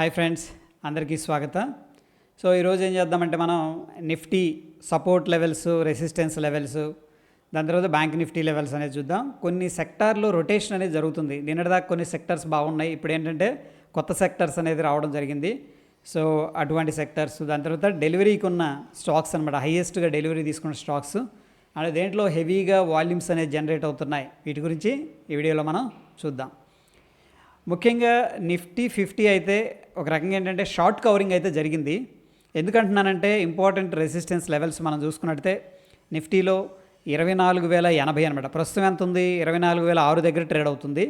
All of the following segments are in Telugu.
హాయ్ ఫ్రెండ్స్ అందరికీ స్వాగతం. సో ఈరోజు ఏం చేద్దామంటే మనం Nifty support levels resistance levels దాని తర్వాత బ్యాంక్ నిఫ్టీ లెవెల్స్ అనేది చూద్దాం. కొన్ని సెక్టార్లో రొటేషన్ అనేది జరుగుతుంది. నిన్నటిదాకా కొన్ని సెక్టర్స్ బాగున్నాయి. ఇప్పుడు ఏంటంటే కొత్త సెక్టర్స్ అనేది రావడం జరిగింది. సో అటువంటి సెక్టర్స్ దాని తర్వాత డెలివరీకి ఉన్న స్టాక్స్ అనమాట హైయెస్ట్గా డెలివరీ తీసుకున్న స్టాక్స్. అండ్ దేంట్లో హెవీగా వాల్యూమ్స్ అనేది జనరేట్ అవుతున్నాయి. వీటి గురించి ఈ వీడియోలో మనం చూద్దాం. ముఖ్యంగా నిఫ్టీ ఫిఫ్టీ అయితే ఒక రకంగా ఏంటంటే షార్ట్ కవరింగ్ అయితే జరిగింది. ఎందుకంటున్నానంటే ఇంపార్టెంట్ రెసిస్టెన్స్ లెవెల్స్ మనం చూసుకున్నట్టయితే నిఫ్టీలో ఇరవై నాలుగు వేల ఎనభై అనమాట. ప్రస్తుతం ఎంత ఉంది? ఇరవై నాలుగు వేల ఆరు దగ్గర ట్రేడ్ అవుతుంది.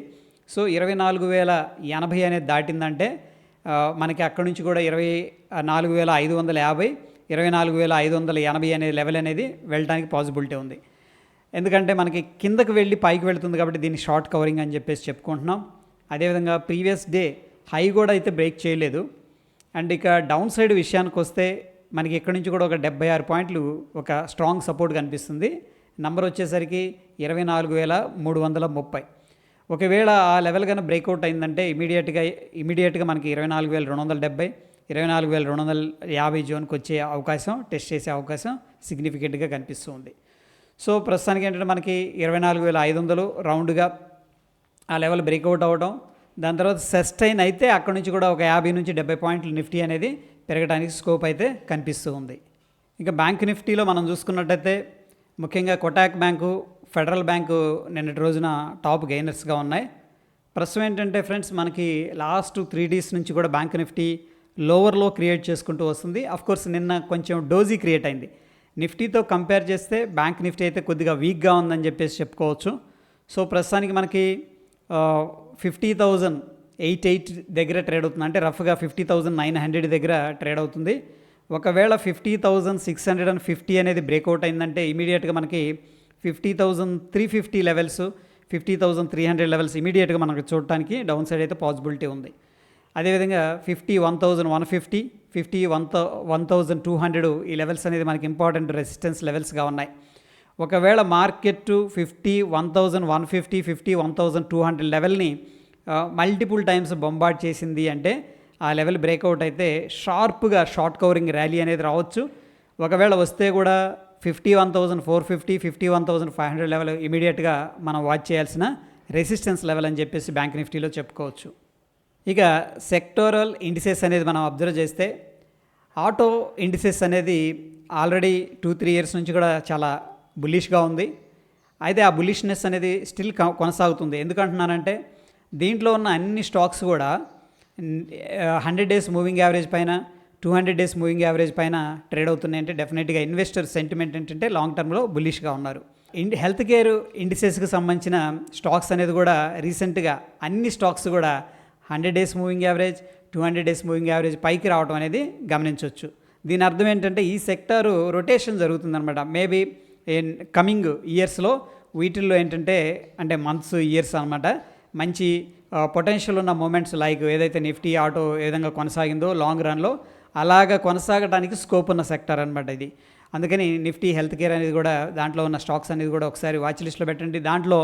సో ఇరవై నాలుగు వేల ఎనభై అనేది దాటిందంటే మనకి అక్కడి నుంచి కూడా ఇరవై నాలుగు వేల ఐదు వందల యాభై ఇరవై నాలుగు వేల ఐదు వందల ఎనభై అనే లెవెల్ అనేది వెళ్ళడానికి పాసిబిలిటీ ఉంది. ఎందుకంటే మనకి కిందకు వెళ్ళి పైకి వెళ్తుంది కాబట్టి దీన్ని షార్ట్ కవరింగ్ అని చెప్పేసి చెప్పుకుంటున్నాం. అదేవిధంగా ప్రీవియస్ డే హై కూడా అయితే బ్రేక్ చేయలేదు. అండ్ ఇక డౌన్ సైడ్ విషయానికి వస్తే మనకి ఇక్కడ నుంచి కూడా ఒక డెబ్బై ఆరు పాయింట్లు ఒక స్ట్రాంగ్ సపోర్ట్ కనిపిస్తుంది. నంబర్ వచ్చేసరికి ఇరవై నాలుగు వేల మూడు వందల ముప్పై. ఒకవేళ ఆ లెవెల్ కన్నా బ్రేక్అవుట్ అయిందంటే ఇమీడియట్గా ఇమీడియట్గా మనకి ఇరవై నాలుగు వేల రెండు వందల డెబ్బై ఇరవై నాలుగు వేల రెండు వందల యాభై జోన్కి వచ్చే అవకాశం టెస్ట్ చేసే అవకాశం సిగ్నిఫికెంట్గా కనిపిస్తుంది. సో ప్రస్తుతానికి ఏంటంటే మనకి ఇరవై నాలుగు వేల ఐదు వందలు రౌండ్గా ఆ లెవెల్ బ్రేక్అవుట్ అవ్వడం దాని తర్వాత సస్టైన్ అయితే అక్కడ నుంచి కూడా ఒక యాభై నుంచి డెబ్బై పాయింట్లు నిఫ్టీ అనేది పెరగడానికి స్కోప్ అయితే కనిపిస్తూ ఉంది. ఇంకా బ్యాంక్ నిఫ్టీలో మనం చూసుకున్నట్టయితే ముఖ్యంగా కొటాక్ బ్యాంకు ఫెడరల్ బ్యాంకు నిన్నటి రోజున టాప్ గెయినర్స్గా ఉన్నాయి. ప్రస్తుతం ఏంటంటే ఫ్రెండ్స్ మనకి లాస్ట్ త్రీ డేస్ నుంచి కూడా బ్యాంక్ నిఫ్టీ లోవర్లో క్రియేట్ చేసుకుంటూ వస్తుంది. కోర్స్ నిన్న కొంచెం డోజీ క్రియేట్ అయింది. నిఫ్టీతో కంపేర్ చేస్తే బ్యాంక్ నిఫ్టీ అయితే కొద్దిగా వీక్గా ఉందని చెప్పేసి చెప్పుకోవచ్చు. సో ప్రస్తుతానికి మనకి ఫిఫ్టీ థౌజండ్ ఎయిట్ ఎయిట్ దగ్గర ట్రేడ్ అవుతుంది. అంటే రఫ్గా ఫిఫ్టీ థౌజండ్ నైన్ హండ్రెడ్ దగ్గర ట్రేడ్ అవుతుంది. ఒకవేళ fifty thousand six hundred and fifty అనేది బ్రేక్అవుట్ అయిందంటే ఇమీడియట్గా మనకి fifty thousand three fifty levels fifty thousand three hundred levels ఇమీడియట్గా మనకు చూడటానికి డౌన్ సైడ్ అయితే పాసిబిలిటీ ఉంది. అదేవిధంగా fifty one thousand one fifty fifty one thou one thousand two hundred ఈ లెవెల్స్ అనేది మనకి ఇంపార్టెంట్ రెసిస్టెన్స్ లెవెల్స్గా ఉన్నాయి. ఒకవేళ market fifty one thousand one fifty fifty one thousand two hundred లెవెల్ని మల్టిపుల్ టైమ్స్ బొంబాట్ చేసింది అంటే ఆ లెవెల్ బ్రేక్అవుట్ అయితే షార్ప్గా షార్ట్ కవరింగ్ ర్యాలీ అనేది రావచ్చు. ఒకవేళ వస్తే కూడా fifty one thousand four fifty fifty one thousand five hundred level ఇమీడియట్గా మనం వాచ్ చేయాల్సిన రెసిస్టెన్స్ లెవెల్ అని చెప్పేసి బ్యాంక్ నిఫ్టీలో చెప్పుకోవచ్చు. ఇక సెక్టోరల్ ఇండిసెస్ అనేది మనం అబ్జర్వ్ చేస్తే ఆటో ఇండిసెస్ అనేది ఆల్రెడీ టూ త్రీ ఇయర్స్ నుంచి కూడా చాలా బులిష్గా ఉంది. అయితే ఆ బులిష్నెస్ అనేది స్టిల్ కొనసాగుతుంది. ఎందుకంటున్నానంటే దీంట్లో ఉన్న అన్ని స్టాక్స్ కూడా హండ్రెడ్ డేస్ మూవింగ్ యావరేజ్ పైన two hundred days moving average పైన ట్రేడ్ అవుతున్నాయి అంటే డెఫినెట్గా ఇన్వెస్టర్ సెంటిమెంట్ ఏంటంటే లాంగ్ టర్మ్లో బుల్లిష్గా ఉన్నారు. ఇండి హెల్త్ కేర్ ఇండిసెస్కి సంబంధించిన స్టాక్స్ అనేది కూడా రీసెంట్గా అన్ని స్టాక్స్ కూడా hundred days moving average two hundred days moving average పైకి రావడం అనేది గమనించవచ్చు దీని అర్థం ఏంటంటే ఈ సెక్టారు రొటేషన్ జరుగుతుందనమాట మేబీ కమింగ్ ఇయర్స్లో వీటిల్లో ఏంటంటే అంటే మంత్స్ ఇయర్స్ అనమాట మంచి పొటెన్షియల్ ఉన్న మూమెంట్స్ లైక్ ఏదైతే నిఫ్టీ ఆటో ఏ విధంగా కొనసాగిందో లాంగ్ రన్లో అలాగా కొనసాగడానికి స్కోప్ ఉన్న సెక్టర్ అనమాట ఇది. అందుకని నిఫ్టీ హెల్త్ కేర్ అనేది కూడా దాంట్లో ఉన్న స్టాక్స్ అనేది కూడా ఒకసారి వాచ్ లిస్ట్లో పెట్టండి. దాంట్లో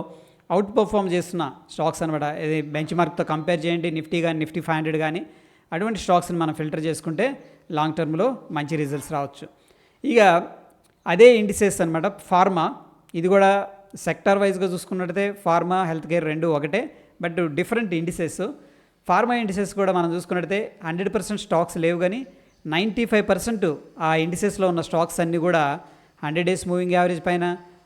అవుట్ పర్ఫామ్ చేస్తున్న స్టాక్స్ అనమాట ఇది బెంచ్ మార్క్తో కంపేర్ చేయండి. నిఫ్టీ కానీ నిఫ్టీ ఫైవ్ హండ్రెడ్ కానీ అటువంటి స్టాక్స్ని మనం ఫిల్టర్ చేసుకుంటే లాంగ్ టర్మ్లో మంచి రిజల్ట్స్ రావచ్చు. ఇక అదే ఇండిసెస్ అనమాట ఫార్మా ఇది కూడా సెక్టార్ వైజ్గా చూసుకున్నట్టయితే ఫార్మా హెల్త్ కేర్ రెండు ఒకటే but different indices. Pharma indices కూడా మనం చూసుకున్నట్టయితే హండ్రెడ్ పర్సెంట్ స్టాక్స్ లేవు కానీ నైంటీ ఫైవ్ పర్సెంట్ ఆ ఇండిసెస్లో ఉన్న స్టాక్స్ అన్నీ కూడా హండ్రెడ్ డేస్ మూవింగ్ యావరేజ్ పైన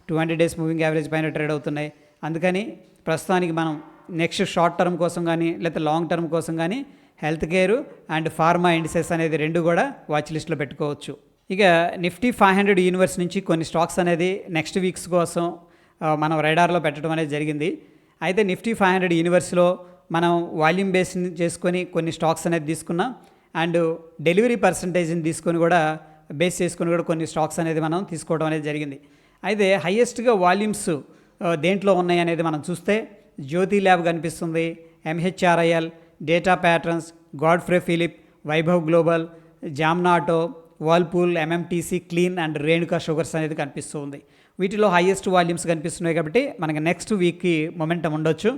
two hundred days moving average పైన ట్రేడ్ అవుతున్నాయి. అందుకని ప్రస్తుతానికి మనం నెక్స్ట్ షార్ట్ టర్మ్ కోసం కానీ లేకపోతే లాంగ్ టర్మ్ కోసం కానీ health care and pharma indices అనేది రెండు కూడా వాచ్ లిస్ట్లో పెట్టుకోవచ్చు. ఇక నిఫ్టీ ఫైవ్ హండ్రెడ్ యూనివర్స్ నుంచి కొన్ని స్టాక్స్ అనేది నెక్స్ట్ వీక్స్ కోసం మనం రైడార్లో పెట్టడం అనేది జరిగింది. అయితే నిఫ్టీ ఫైవ్ హండ్రెడ్ యూనివర్స్లో మనం వాల్యూమ్ బేస్ చేసుకొని కొన్ని స్టాక్స్ అనేది తీసుకున్నాం అండ్ డెలివరీ పర్సంటేజ్ని తీసుకొని కూడా బేస్ చేసుకొని కూడా కొన్ని స్టాక్స్ అనేది మనం తీసుకోవడం అనేది జరిగింది. అయితే హయ్యెస్ట్గా వాల్యూమ్స్ దేంట్లో ఉన్నాయి అనేది మనం చూస్తే జ్యోతి ల్యాబ్ కనిపిస్తుంది MHRIL data patterns Godfrey Philip Vaibhav global జామ్నాటో Whirlpool MMTC clean and Renuka sugars అనేది కనిపిస్తుంది వీటిలో హైయెస్ట్ వాల్యూమ్స్ కనిపిస్తున్నాయి కాబట్టి మనకి నెక్స్ట్ వీక్కి మొమెంటం ఉండొచ్చు.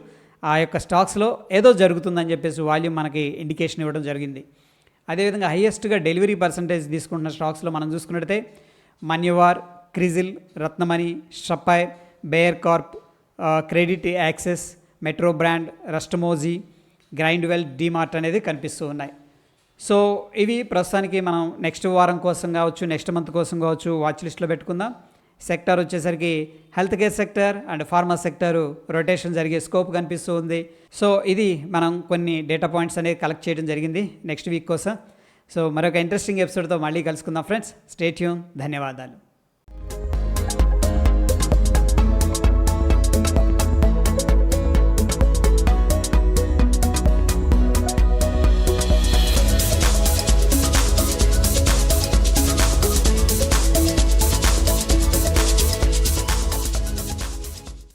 ఆ యొక్క స్టాక్స్లో ఏదో జరుగుతుందని చెప్పేసి వాల్యూమ్ మనకి ఇండికేషన్ ఇవ్వడం జరిగింది. అదేవిధంగా హైయెస్ట్గా డెలివరీ పర్సంటేజ్ తీసుకుంటున్న స్టాక్స్లో మనం చూసుకున్నట్టయితే Manyavar CRISIL Ratnamani షపాయ్ Bayer corp credit access metro brand Rustomjee Grindwell DMart అనేది కనిపిస్తూ ఉన్నాయి. సో ఇవి ప్రస్తుతానికి మనం నెక్స్ట్ వారం కోసం కావచ్చు నెక్స్ట్ మంత్ కోసం కావచ్చు వాచ్ లిస్ట్లో పెట్టుకుందాం. సెక్టర్ వచ్చేసరికి health care sector and pharma sector rotation జరిగే స్కోప్ కనిపిస్తూ ఉంది. సో ఇది మనం కొన్ని డేటా పాయింట్స్ అనేది కలెక్ట్ చేయడం జరిగింది నెక్స్ట్ వీక్ కోసం. సో మరొక ఇంట్రెస్టింగ్ ఎపిసోడ్తో మళ్ళీ కలుసుకుందాం ఫ్రెండ్స్. స్టేట్యూన్ ధన్యవాదాలు.